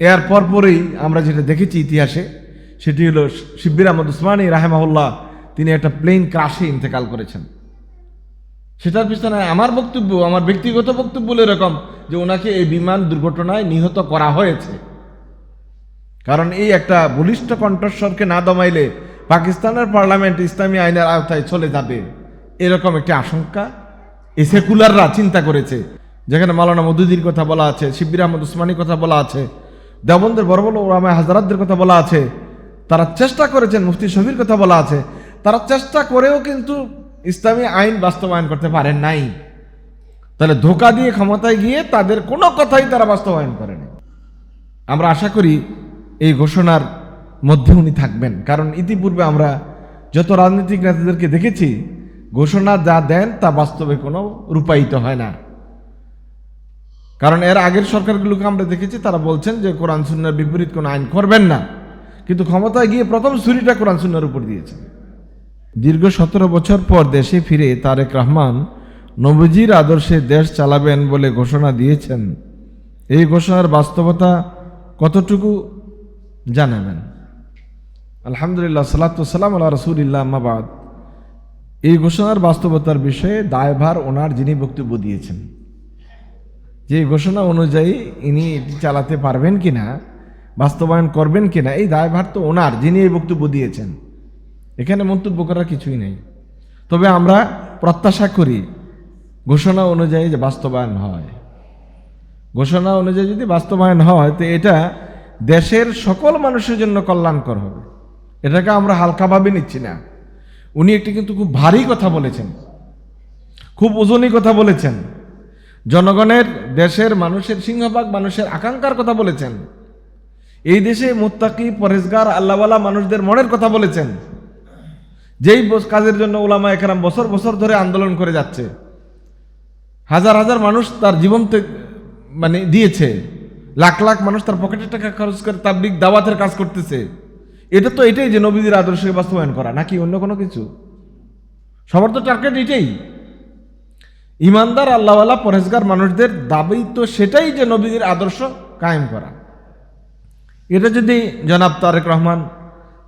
এর পরপরই আমরা যেটা দেখেছি ইতিহাসে, সেটি হলো শিব্বির আহমদ উসমানী রাহেমাহুল্লাহ তিনি একটা প্লেন ক্রাশে ইন্তেকাল করেছেন। সেটার পিছনে আমার বক্তব্য, আমার ব্যক্তিগত বক্তব্য এরকম যে ওনাকে এই বিমান দুর্ঘটনায় নিহত করা হয়েছে। কারণ এই একটা বলিষ্ঠ কণ্ঠস্বরকে না দমাইলে পাকিস্তানের পার্লামেন্ট ইসলামী আইনের আওতায় চলে যাবে, এরকম একটি আশঙ্কা এই সেকুলাররা চিন্তা করেছে। যেখানে মালানা মধুদির কথা বলা আছে শিবির আহমদ উসমানীর কথা বলা আছে দেবন্দের বড় বড় ওরামায় হাজারাতদের কথা বলা আছে, তারা চেষ্টা করেছেন, মুফতি শফির কথা বলা আছে, তারা চেষ্টা করেও কিন্তু ইসলামী আইন বাস্তবায়ন করতে পারেন নাই। তাহলে ধোকা দিয়ে ক্ষমতায় গিয়ে তাদের কোনো কথাই তারা বাস্তবায়ন করেনি। আমরা আশা করি এই ঘোষণার মধ্যে উনি থাকবেন, কারণ ইতিপূর্বে আমরা যত রাজনৈতিক নেতাদেরকে দেখেছি, ঘোষণা যা দেন তা বাস্তবে কোনো রূপায়িত হয় না। কারণ এর আগের সরকারগুলোকে আমরা দেখেছি, তারা বলছেন যে কোরআন সুন্নার বিপরীত কোনো আইন করবেন না। কিন্তু ক্ষমতায় গিয়ে প্রথম ছুরিটা কোরআন সুন্নার উপর দিয়েছেন দীর্ঘ সতেরো বছর পর দেশে ফিরে তারেক রহমান নবজির আদর্শে দেশ চালাবেন বলে ঘোষণা দিয়েছেন। এই ঘোষণার বাস্তবতা কতটুকু জানাবেন? আলহামদুলিল্লাহ সালাতাম আল্লাহ রসুলিল্লাহ আহমাবাদ এই ঘোষণার বাস্তবতার বিষয়ে দায়ভার ওনার যিনি বক্তব্য দিয়েছেন। যে ঘোষণা অনুযায়ী ইনি এটি চালাতে পারবেন কিনা, বাস্তবায়ন করবেন কিনা, এই দায়ভার তো ওনার, যিনি এই বক্তব্য দিয়েছেন। এখানে মন্তব্য করার কিছুই নেই। তবে আমরা প্রত্যাশা করি, ঘোষণা অনুযায়ী যে বাস্তবায়ন হয়। ঘোষণা অনুযায়ী যদি বাস্তবায়ন হয়, তো এটা দেশের সকল মানুষের জন্য কল্যাণকর হবে। এটাকে আমরা হালকাভাবে নিচ্ছি না। উনি একটি কিন্তু খুব ভারী কথা বলেছেন। খুব ওজনী কথা বলেছেন। জনগণের, দেশের মানুষের, সিংহভাগ মানুষের আকাঙ্ক্ষার কথা বলেছেন। এই দেশে মুত্তাকি পরেজগার আল্লাহওয়ালা মানুষদের মনের কথা বলেছেন। যেই কাজের জন্য ওলামা একরাম বছর বছর ধরে আন্দোলন করে যাচ্ছে। হাজার হাজার মানুষ তার জীবন মানে দিয়েছে। লাখ লাখ মানুষ তার পকেটের টাকা খরচ করে তাবলিক দাওয়াতের কাজ করতেছে। এটা তো এটাই যে নবীদের আদর্শকে বাস্তবায়ন করা, নাকি অন্য কোনো কিছু? সবার তো টার্গেট এটাই। ইমানদার আল্লাহওয়ালা পরেজগার মানুষদের দাবি তো সেটাই যে নবীদের আদর্শ কায়েম করা। এটা যদি জনাব তারেক রহমান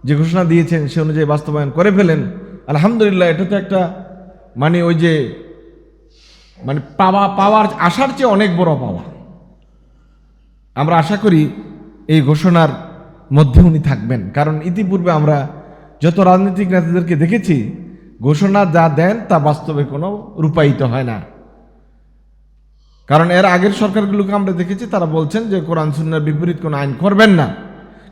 যে ঘোষণা দিয়েছেন সে অনুযায়ী বাস্তবায়ন করে ফেলেন, আলহামদুলিল্লাহ এটা তো একটা মানে ওই যে মানে পাওয়া, পাওয়ার, আশার চেয়ে অনেক বড় পাওয়া। আমরা আশা করি এই ঘোষণার মধ্যে উনি থাকবেন। কারণ ইতিপূর্বে আমরা যত রাজনৈতিক নেতাদেরকে দেখেছি ঘোষণা যা দেন তা বাস্তবে কোনো রূপায়িত হয় না। কারণ এর আগের সরকারগুলোকে আমরা দেখেছি, তারা বলছেন যে কোরআন সুন্নার বিপরীত কোনো আইন করবেন না।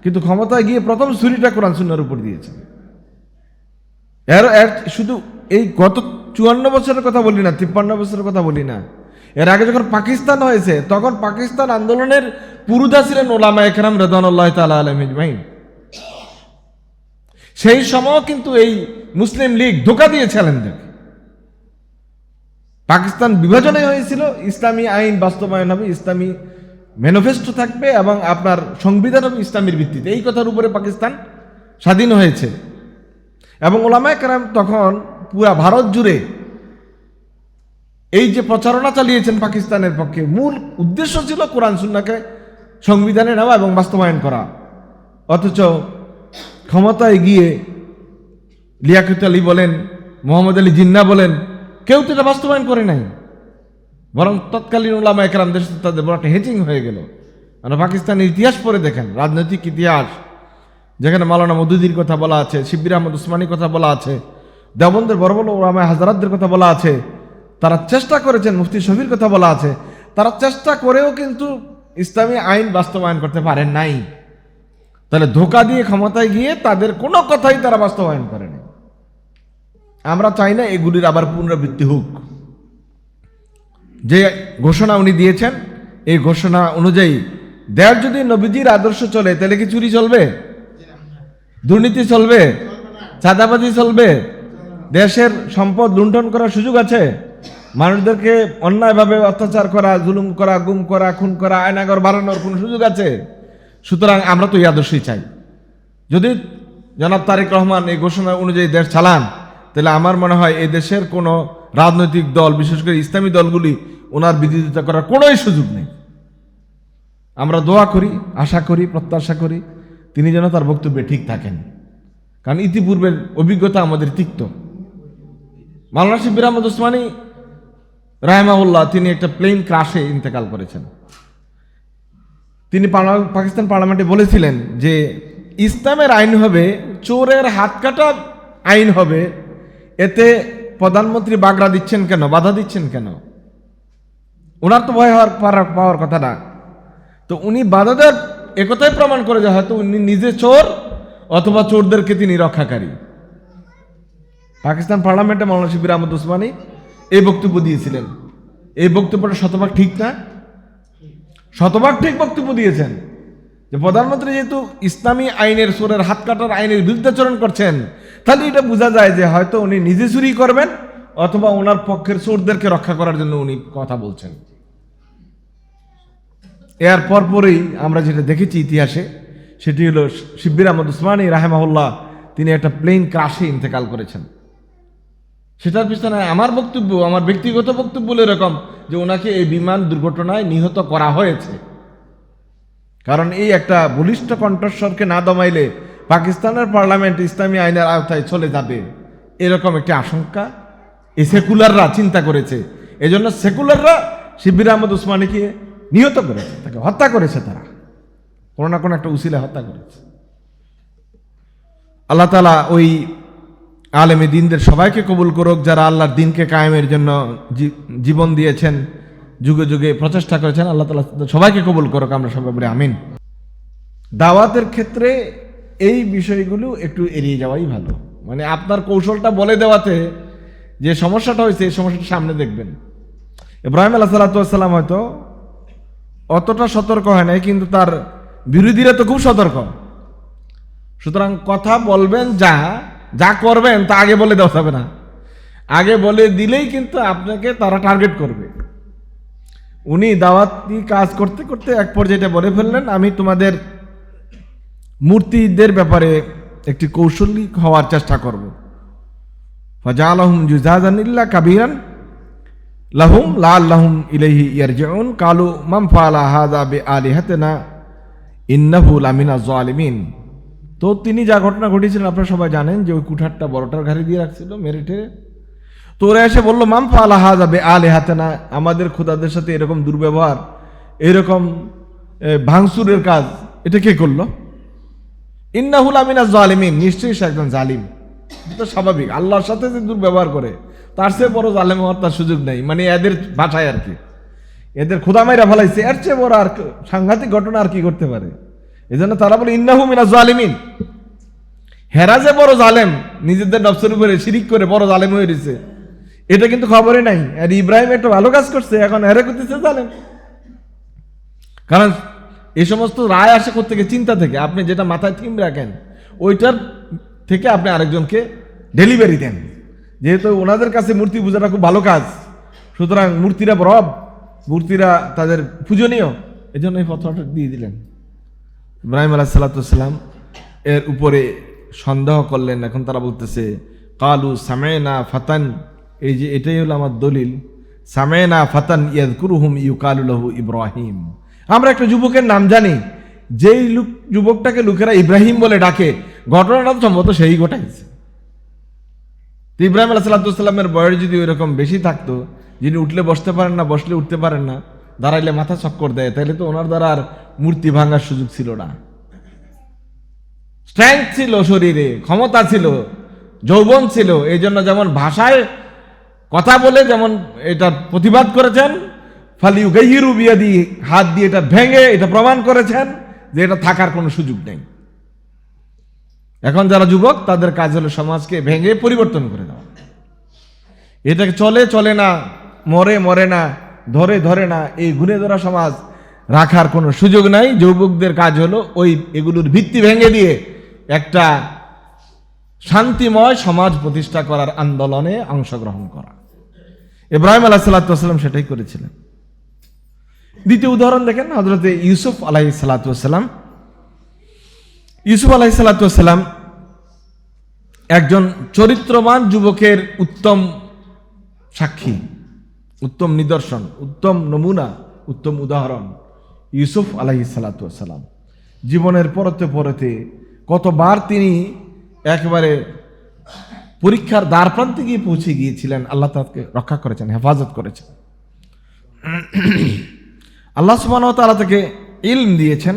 কিন্তু ক্ষমতায় গিয়ে প্রথম ছুরিটা কোরআন সুন্নার উপর দিয়েছেন। এর এর শুধু এই গত চুয়ান্ন বছরের কথা বলি না, তিপ্পান্ন বছরের কথা বলি না। এর আগে যখন পাকিস্তান হয়েছে, তখন পাকিস্তান আন্দোলনের পুরুদা ছিলেন ওলামা একরাম রেদানুল্লাহ তালা আলম ইজমাইন সেই সময় কিন্তু এই মুসলিম লীগ ধোকা দিয়েছিলেন দেখে পাকিস্তান বিভাজনে হয়েছিল, ইসলামী আইন বাস্তবায়ন হবে, ইসলামী ম্যানিফেস্টো থাকবে এবং আপনার সংবিধান হবে ইসলামের ভিত্তিতে। এই কথার উপরে পাকিস্তান স্বাধীন হয়েছে। এবং ওলামায় কেরাম তখন পুরা ভারত জুড়ে এই যে প্রচারণা চালিয়েছেন পাকিস্তানের পক্ষে, মূল উদ্দেশ্য ছিল কোরআন সুন্নাকে সংবিধানে নেওয়া এবং বাস্তবায়ন করা। অথচ ক্ষমতায় গিয়ে লিয়াকত আলী বলেন, মোহাম্মদ আলী জিন্না বলেন, কেউ তো এটা বাস্তবায়ন করে নাই। বরং তৎকালীন ওলামা একরাম দেশ তাদের বড় একটা হেজিং হয়ে গেল। মানে পাকিস্তানের ইতিহাস পড়ে দেখেন, রাজনৈতিক ইতিহাস। যেখানে মালানা মধুদির কথা বলা আছে শিবির আহমদ উসমানীর কথা বলা আছে দেবন্দের বড় বড় ওলামায় হাজারাতদের কথা বলা আছে, তারা চেষ্টা করেছেন, মুফতি শফির কথা বলা আছে, তারা চেষ্টা করেও কিন্তু ইসলামী আইন বাস্তবায়ন করতে পারেন নাই। তাহলে ধোকা দিয়ে ক্ষমতায় গিয়ে তাদের কোনো কথাই তারা বাস্তবায়ন করেনি। আমরা চাই না এগুলির আবার পুনরাবৃত্তি হোক। যে ঘোষণা উনি দিয়েছেন, এই ঘোষণা অনুযায়ী দেড় যদি নবীজির আদর্শ চলে, তাহলে কি চুরি চলবে? দুর্নীতি চলবে? চাঁদাবাজি চলবে? দেশের সম্পদ লুণ্ঠন করার সুযোগ আছে? মানুষদেরকে অন্যায়ভাবে অত্যাচার করা, জুলুম করা, গুম করা, খুন করা আয়নাগর বাড়ানোর কোনো সুযোগ আছে? সুতরাং আমরা তো এই চাই। যদি জনাব তারেক রহমান এই ঘোষণা অনুযায়ী দেশ চালান, তাহলে আমার মনে হয় এই দেশের কোনো রাজনৈতিক দল, বিশেষ করে ইসলামী দলগুলি, ওনার বিরোধিতা করার কোনোই সুযোগ নেই। আমরা দোয়া করি, আশা করি, প্রত্যাশা করি, তিনি যেন তার বক্তব্যে ঠিক থাকেন। কারণ ইতিপূর্বের অভিজ্ঞতা আমাদের তিক্ত। মাওলানা শিবির আহমদ ওসমানী রাহমাউল্লাহ তিনি একটা প্লেন ক্রাশে ইন্তেকাল করেছেন। তিনি পাকিস্তান পার্লামেন্টে বলেছিলেন যে, ইসলামের আইন হবে, চোরের হাত কাটা আইন হবে, এতে প্রধানমন্ত্রী বাগড়া দিচ্ছেন কেন, বাধা দিচ্ছেন কেন? ওনার তো ভয় হওয়ার পাওয়ার- কথা না। তো উনি বাধা দেওয়ার একথাই প্রমাণ করে যে হয়তো উনি নিজে চোর অথবা চোরদেরকে তিনি রক্ষাকারী। পাকিস্তান পার্লামেন্টে মৌলানা শিবির আহমদ উসমানী এই বক্তব্য দিয়েছিলেন। এই বক্তব্যটা শতভাগ ঠিক না। শতভাগ ঠিক বক্তব্য দিয়েছেন যে প্রধানমন্ত্রী যেহেতু ইসলামী আইনের সুরের হাত কাটার আইনের বিরুদ্ধাচরণ করছেন, তাহলে এটা বোঝা যায় যে হয়তো উনি নিজে চুরি করবেন অথবা ওনার পক্ষের চোরদেরকে রক্ষা করার জন্য উনি কথা বলছেন। এর পরপরই আমরা যেটা দেখেছি ইতিহাসে, সেটি হলো শিব্বির আহমদ উসমানী রাহেমাহুল্লাহ, তিনি একটা প্লেন ক্রাশে ইন্তেকাল করেছেন। সেটার পিছনে আমার বক্তব্য, আমার ব্যক্তিগত বক্তব্য এরকম যে ওনাকে এই বিমান দুর্ঘটনায় নিহত করা হয়েছে। কারণ এই একটা বলিষ্ঠ কণ্ঠস্বরকে না দমাইলে পাকিস্তানের পার্লামেন্ট ইসলামী আইনের আওতায় চলে যাবে। এরকম একটি আশঙ্কা এই সেকুলাররা চিন্তা করেছে। এজন্য সেকুলাররা শিবির আহমদ উসমানীকে নিহত করেছে, তাকে হত্যা করেছে তারা। কোনো না কোনো একটা উসিলে হত্যা করেছে। আল্লাহ তালা ওই আলেমী দিনদের সবাইকে কবুল করুক, যারা আল্লাহর দিনকে কায়েমের জন্য জীবন দিয়েছেন, যুগে যুগে প্রচেষ্টা করেছেন, আল্লাহ তালা সবাইকে কবুল করুক, আমরা সবাই বলি আমিন। দাওয়াতের ক্ষেত্রে এই বিষয়গুলো একটু এড়িয়ে যাওয়াই ভালো। মানে আপনার কৌশলটা বলে দেওয়াতে যে সমস্যাটা হয়েছে, এই সমস্যাটা সামনে দেখবেন। ইব্রাহিম আল্লাহ সাল্লাতাম হয়তো অতটা সতর্ক হয় নাই, কিন্তু তার বিরোধীরা তো খুব সতর্ক। সুতরাং কথা বলবেন যা যা করবেন তা আগে বলে দেওয়া যাবে না। আগে বলে দিলেই কিন্তু আপনাকে তারা টার্গেট করবে। উনি দাওয়াতি কাজ করতে করতে এক পর্যায়ে বলে ফেললেন, আমি তোমাদের মূর্তিদের ব্যাপারে একটি কৌশলী হওয়ার চেষ্টা করব। ফজালহুম জুজাজান ইল্লা কাবিরান লাহুম লা আল্লাহুম ইলাইহি ইয়ারজিউন। কালু মাম ফালা হাযা বি আলিহাতিনা ইন্নাহু লামিনা জালিমিন তো তিনি যা ঘটনা ঘটিয়েছিলেন আপনারা সবাই জানেন যে ওই কুঠারটা বড়টার ঘাড়ি দিয়ে রাখছিল মেরেটে তো ওরা এসে বলল মাম ফালা আলে হাতে না আমাদের খোদাদের সাথে এরকম দুর্ব্যবহার এরকম এ, ভাঙচুরের কাজ এটা কে করল? ইন্নাহুল আমিনা জালিমিন নিশ্চয়ই সে একজন জালিম। এটা স্বাভাবিক আল্লাহর সাথে যে দুর্ব্যবহার করে তার চেয়ে বড় জালেম হওয়ার তার সুযোগ নেই মানে এদের ভাষায় আর কি। এদের খোদা মাইরা এর চেয়ে বড় আর সাংঘাতিক ঘটনা আর কি করতে পারে? এই জন্য তারা বলে, ইন্নাহু মিনা জালিমিন। হেরা যে বড় জালেম, নিজেদের নফসের উপরে শিরিক করে বড় জালেম হয়ে রয়েছে এটা কিন্তু খবরই নাই। আর ইব্রাহিম একটা ভালো কাজ করছে, এখন হেরে করতেছে জালেম। কারণ এই সমস্ত রায় আসে থেকে চিন্তা থেকে। আপনি যেটা মাথায় থিম রাখেন, ওইটার থেকে আপনি আরেকজনকে ডেলিভারি দেন। যেহেতু ওনাদের কাছে মূর্তি পূজাটা খুব ভালো কাজ, সুতরাং মূর্তিরা রব মূর্তিরা তাদের পূজনীয়। এই জন্য এই ফতোয়াটা দিয়ে দিলেন। ইব্রাহিম আলাহ সাল্লাতাম এর উপরে সন্দেহ করলেন। এখন তারা বলতেছে, কালু সামেনা ফাতান। এই যে এটাই হলো আমার দলিল। সামেনা ফাতান ইয়াদকুরুহুম ইউকালুলাহু ইব্রাহিম। আমরা একটা যুবকের নাম জানি। যেই লোক, যুবকটাকে লোকেরা ইব্রাহিম বলে ডাকে, ঘটনাটা তো সম্ভবত সেই ঘটাইছে। তো ইব্রাহিম আলাহ বয়স যদি ওইরকম বেশি থাকতো, যিনি উঠলে বসতে পারেন না, বসলে উঠতে পারেন না, দাঁড়াইলে মাথা চক্কর দেয় তাহলে তো ওনার দ্বারা আর মূর্তি ভাঙার সুযোগ ছিল না। স্ট্রেংথ ছিল শরীরে, ক্ষমতা ছিল, যৌবন ছিল এই জন্য যেমন ভাষায় কথা বলে যেমন এটা প্রতিবাদ করেছেন, ফালিউ গাইরু বিয়া দিয়ে হাত দিয়ে এটা ভেঙে এটা প্রমাণ করেছেন যে এটা থাকার কোনো সুযোগ নেই। এখন যারা যুবক, তাদের কাজ হলো সমাজকে ভেঙে পরিবর্তন করে দেওয়া। এটাকে চলে চলে না, মরে মরে না, ধরে ধরে না, এই ঘুরে ধরা সমাজ রাখার কোনো সুযোগ নাই, যৌবকদের কাজ হলো ওই এগুলোর ভিত্তি ভেঙে দিয়ে একটা শান্তিময় সমাজ প্রতিষ্ঠা করার আন্দোলনে অংশগ্রহণ করা। ইব্রাহিম আলাহ সাল্লাতাম সেটাই করেছিলেন। দ্বিতীয় উদাহরণ দেখেন হজরতে ইউসুফ আলাহি সাল্লাতাম ইউসুফ আলাহি সাল্লাতাম একজন চরিত্রবান যুবকের উত্তম সাক্ষী, উত্তম নিদর্শন, উত্তম নমুনা, উত্তম উদাহরণ। ইউসুফ আলাহি সালাতাম জীবনের পরতে পরতে কতবার তিনি একেবারে পরীক্ষার দ্বার প্রান্তে গিয়ে পৌঁছে গিয়েছিলেন, আল্লাহ তাকে রক্ষা করেছেন, হেফাজত করেছেন। আল্লাহ সুবাহ তালা তাকে ইলম দিয়েছেন,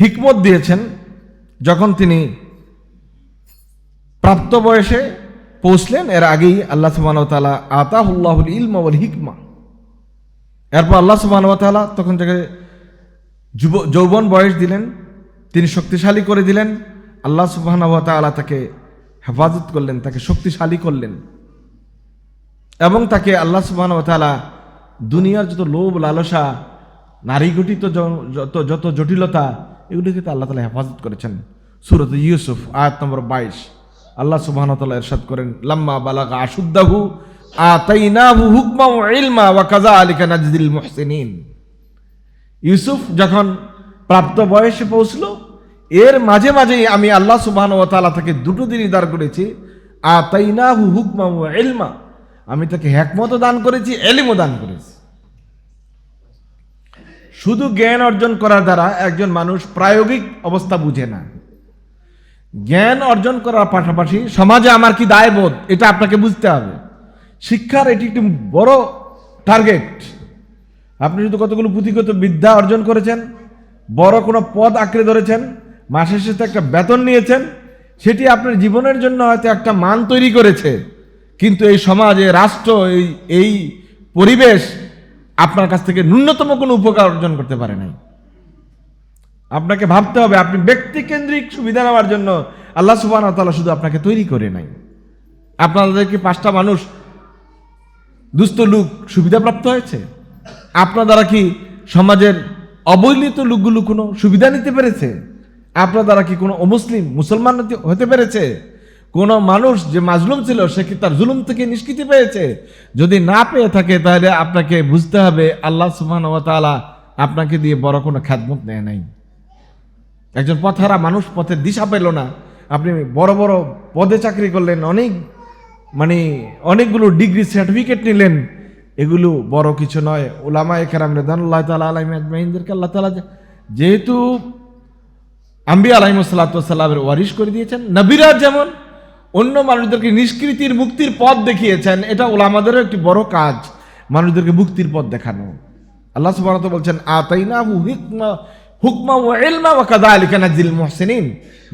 হিকমত দিয়েছেন, যখন তিনি প্রাপ্ত বয়সে পৌঁছলেন, এর আগেই আল্লাহ সুবাহ তালা আতাহুল্লাহুল ইলম হিকমা। এরপর আল্লাহ সুবাহ তালা তখন তাকে যুব যৌবন বয়স দিলেন, তিনি শক্তিশালী করে দিলেন, আল্লাহ সুবাহ তালা তাকে হেফাজত করলেন, তাকে শক্তিশালী করলেন। এবং তাকে আল্লাহ সুবাহ তালা দুনিয়ার যত লোভ, লালসা, নারী যত যত জটিলতা এগুলি থেকে আল্লাহ তালা হেফাজত করেছেন। সুরত ইউসুফ, আয়াত নম্বর বাইশ। আল্লাহ সুবাহ তালা এরশাদ করেন, লাম্মা বালাগা আশুদ্দাহু আতাইনাহু হুকমা ওয়া ইলমা ওয়া কাজা আলিকা নাজদিল মুহসিনিন। ইউসুফ যখন প্রাপ্ত বয়সে পৌঁছল, এর মাঝে মাঝেই আমি আল্লাহ সুবাহ ও তালা তাকে দুটো দিনই দাঁড় করেছি, আতাইনাহু হুকমা ওয়া ইলমা। আমি তাকে হ্যাকমতও দান করেছি, এলিমও দান করেছি। শুধু জ্ঞান অর্জন করার দ্বারা একজন মানুষ প্রায়োগিক অবস্থা বুঝে না। জ্ঞান অর্জন করার পাশাপাশি সমাজে আমার কি দায়বোধ, এটা আপনাকে বুঝতে হবে। শিক্ষার এটি একটি বড় টার্গেট আপনি যদি কতগুলো পুঁথিগত বিদ্যা অর্জন করেছেন, বড় কোনো পদ আঁকড়ে ধরেছেন, মাসের শেষে একটা বেতন নিয়েছেন, সেটি আপনার জীবনের জন্য হয়তো একটা মান তৈরি করেছে। কিন্তু এই সমাজে, রাষ্ট্র, এই এই পরিবেশ আপনার কাছ থেকে ন্যূনতম কোনো উপকার অর্জন করতে পারে নাই। আপনাকে ভাবতে হবে, আপনি ব্যক্তিকেন্দ্রিক সুবিধা নেওয়ার জন্য আল্লাহ সুবাহ তাআলা শুধু আপনাকে তৈরি করে নাই। আপনাদেরকে পাঁচটা মানুষ দুস্থ লোক সুবিধাপ্রাপ্ত হয়েছে? আপনার দ্বারা কি সমাজের অবহেলিত লোকগুলো কোনো সুবিধা নিতে পেরেছে? আপনার দ্বারা কি কোনো অমুসলিম, মুসলমান হতে- পেরেছে? কোনো মানুষ যে মাজলুম ছিল, সে কি তার জুলুম থেকে নিষ্কৃতি পেয়েছে? যদি না পেয়ে থাকে, তাহলে আপনাকে বুঝতে হবে, আল্লাহ তাআলা আপনাকে দিয়ে বড় কোনো খ্যাতমত নেয় নাই। একজন পথহারা মানুষ পথের দিশা পেল না। আপনি বড় বড় পদে চাকরি করলেন, অনেক মানে অনেকগুলো ডিগ্রি সার্টিফিকেট নিলেন। এগুলো বড় কিছু নয়। ওলামা একরাম রেদানুল্লাহ তালা আলহিম আজমাইনদেরকে আল্লাহ তালা যেহেতু আম্বিয়া আলহিমসাল্লামের ওয়ারিশ করে দিয়েছেন, নবীরা যেমন অন্য মানুষদেরকে নিষ্কৃতির মুক্তির পথ দেখিয়েছেন, এটা ওলামাদেরও একটি বড় কাজ, মানুষদেরকে মুক্তির পথ দেখানো। আল্লাহ তাআলা বলছেন, আতাইনাহু হিকমা, হুকমা ওয়া ইলমা ওয়া কাযালিকা নাজিল মুহসিনিন।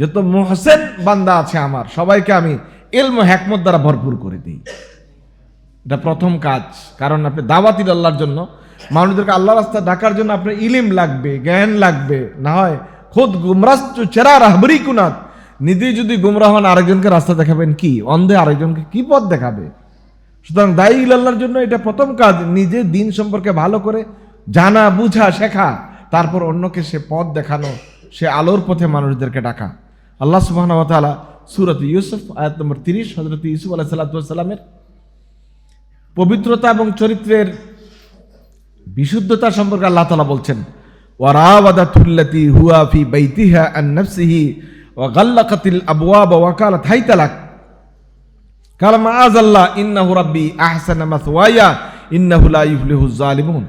যত মোহসেন বান্দা আছে আমার, সবাইকে আমি ইলম ও হিকমত দ্বারা ভরপুর করে দিই। এটা প্রথম কাজ। কারণ আপনি দাওয়াতির আল্লাহর জন্য। মানুষদেরকে আল্লাহ রাস্তা ডাকার জন্য আপনার ইলিম লাগবে, জ্ঞান লাগবে। না হয়, খোদ গুমরাস্তু চেরা রাহবরি কুনাত। নিজেই যদি গুমরাহ হন, আরেকজনকে রাস্তা দেখাবেন কি? অন্ধে আরেকজনকে কি পথ দেখাবে? সুতরাং দায়ী আল্লাহর জন্য এটা প্রথম কাজ। নিজে দিন সম্পর্কে ভালো করে জানা, বুঝা, শেখা। তারপর অন্যকে সে পথ দেখানো, সে আলোর পথে মানুষদেরকে ডাকা। আল্লাহ সুবাহ সুরত ইউসুফ, আয়াত নম্বর তিরিশ হজরত ইউসুফ আলাহ সাল্লাতামের পবিত্রতা এবং চরিত্রের বিশুদ্ধতা সম্পর্কে আল্লাহ তালা বলছেন ওয়ারাওয়াদাতুল্লাতি হুয়া ফি বাইতিহা আন নাফসিহি ওয়া গাল্লাকাতিল আবওয়াব ওয়া কালাত হাইতালাক কালা মাআযাল্লাহ, ইন্নাহু রাব্বি আহসানা মাসওয়ায়া, ইন্নাহু লা ইফলিহু যালিমুন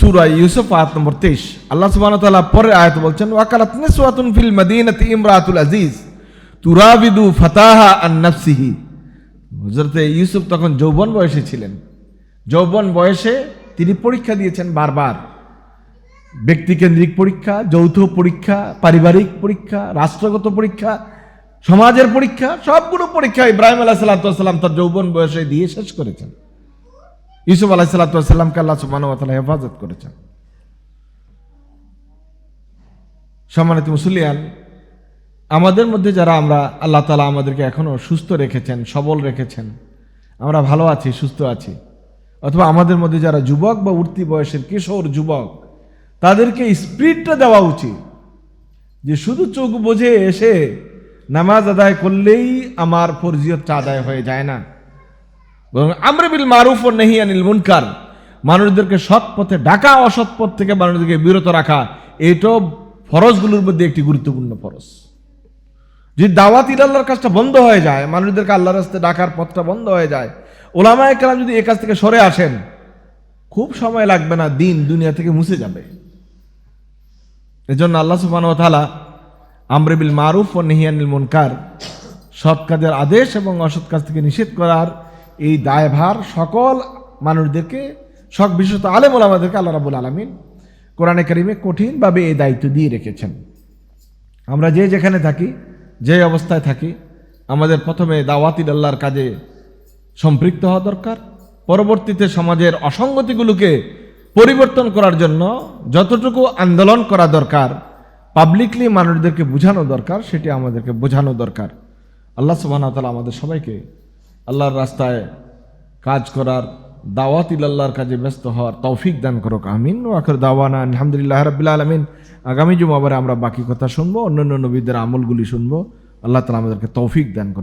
সূরা ইউসুফ, আয়াত নম্বর 23 আল্লাহ ওয়া তাআলা পরে আয়াত বলছেন, ওয়াকালাত নিসওয়াতুন ফিল মাদিনাতি ইমরাতুল আজিজ তুরাবিদু ফাতাহা আন নাফসিহি। হযরতে ইউসুফ তখন যৌবন বয়সে ছিলেন। যৌবন বয়সে তিনি পরীক্ষা দিয়েছেন বারবার। ব্যক্তিকেন্দ্রিক পরীক্ষা, যৌথ পরীক্ষা, পারিবারিক পরীক্ষা, রাষ্ট্রগত পরীক্ষা, সমাজের পরীক্ষা, সবগুলো পরীক্ষা ইব্রাহিম আলাহ সাল্লাম তার যৌবন বয়সে দিয়ে শেষ করেছেন। ইউসুফ আলাহ সাল্লাতামকে আল্লাহ সুবাহ হেফাজত করেছেন। সম্মানিত মুসলিয়ান আমাদের মধ্যে যারা আমরা, আল্লাহ তালা আমাদেরকে এখনও সুস্থ রেখেছেন, সবল রেখেছেন, আমরা ভালো আছি, সুস্থ আছি। অথবা আমাদের মধ্যে যারা যুবক বা উঠতি বয়সের কিশোর যুবক, তাদেরকে স্পিরিটটা দেওয়া উচিত যে শুধু চোখ বোঝে এসে নামাজ আদায় করলেই আমার ফরজিয়তটা আদায় হয়ে যায় না। বরং আমরবিল মারুফ ও নেহি আনিল মুনকার, মানুষদেরকে সৎ পথে ডাকা, অসৎ পথ থেকে মানুষদেরকে বিরত রাখা, এটাও ফরজগুলোর মধ্যে একটি গুরুত্বপূর্ণ ফরজ। যদি দাওয়াত ইলাল্লাহর কাজটা বন্ধ হয়ে যায়, মানুষদেরকে আল্লাহর রাস্তায় ডাকার পথটা বন্ধ হয়ে যায় ওলামা একরাম যদি এ কাজ থেকে সরে আসেন, খুব সময় লাগবে না, দিন দুনিয়া থেকে মুছে যাবে। এজন্য আল্লাহ তাআলা আমরেবিল মারুফ ও নেহিয়ানিল মুনকার, সৎ কাজের আদেশ এবং অসৎ কাজ থেকে নিষেধ করার এই দায়ভার সকল মানুষদেরকে সব বিশেষত আলেম ওলামাদেরকে আল্লাহ রাবুল আলমিন কোরআনে কারিমে কঠিনভাবে এই দায়িত্ব দিয়ে রেখেছেন। আমরা যে যেখানে থাকি, যে অবস্থায় থাকি, আমাদের প্রথমে দাওয়াতিল আল্লাহর কাজে সম্পৃক্ত হওয়া দরকার। পরবর্তীতে সমাজের অসঙ্গতিগুলোকে পরিবর্তন করার জন্য যতটুকু আন্দোলন করা দরকার পাবলিকলি মানুষদেরকে বোঝানো দরকার, সেটি আমাদেরকে বোঝানো দরকার। আল্লাহ সুবাহ তালা আমাদের সবাইকে আল্লাহর রাস্তায় কাজ করার, দাওয়াত ইল্লাহর কাজে ব্যস্ত হওয়ার তৌফিক দান করুক, আমিন। ও আখর দাওয়ানা আলহামদুলিল্লাহ রবিল্লা আলমিন। আগামী জুমাবারে আমরা বাকি কথা শুনব, অন্যান্য নবীদের আমলগুলি শুনব। আল্লাহ তালা আমাদেরকে তৌফিক দান করুক।